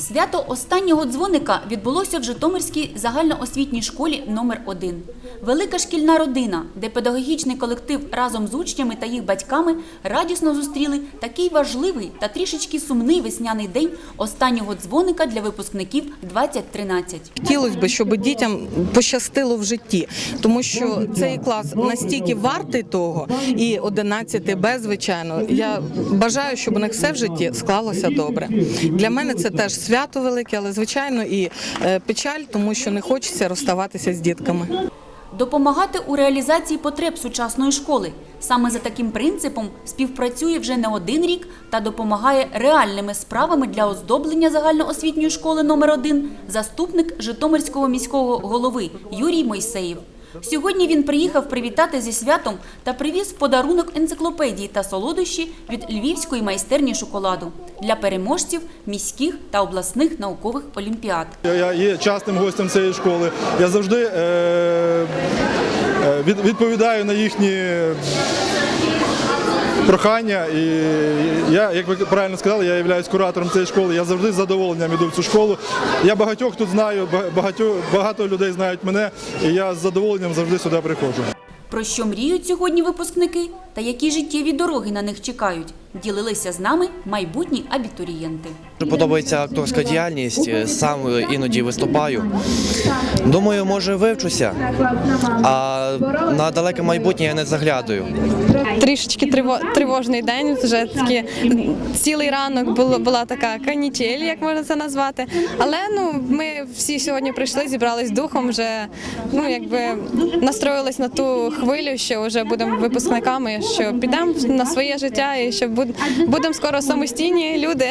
Свято останнього дзвоника відбулося в Житомирській загальноосвітній школі номер 1 Велика шкільна родина, де педагогічний колектив разом з учнями та їх батьками радісно зустріли такий важливий та трішечки сумний весняний день останнього дзвоника для випускників 2013. Хотілося б, щоб дітям пощастило в житті, тому що цей клас настільки вартий того, і 11 Б, звичайно. Я бажаю, щоб у них все в житті склалося добре. Для мене це теж свято велике, але звичайно і е, печаль, тому що не хочеться розставатися з дітками. Допомагати у реалізації потреб сучасної школи. Саме за таким принципом співпрацює вже не один рік та допомагає реальними справами для оздоблення загальноосвітньої школи номер 1 заступник Житомирського міського голови Юрій Мойсеєв. Сьогодні він приїхав привітати зі святом та привіз подарунок енциклопедії та солодощі від львівської майстерні шоколаду для переможців міських та обласних наукових олімпіад. Я є частим гостем цієї школи. Я завжди е, е, відповідаю на їхні прохання. І я, як ви правильно сказали, я є куратором цієї школи. Я завжди з задоволенням іду в цю школу. Я багатьох тут знаю, ба- багатьох, багато людей знають мене, і я з задоволенням завжди сюди приходжу. Про що мріють сьогодні випускники та які життєві дороги на них чекають, ділилися з нами майбутні абітурієнти. Дуже подобається акторська діяльність, сам іноді виступаю. Думаю, може вивчуся, а на далеке майбутнє я не заглядаю. трішечки триво- тривожний день. Вже такі цілий ранок було була така канітель, як можна це назвати. Але ну ми всі сьогодні прийшли, зібрались духом, вже ну якби настроїлись на ту хвилю, що вже будемо випускниками, що підемо на своє життя і що буд- будемо скоро самостійні люди.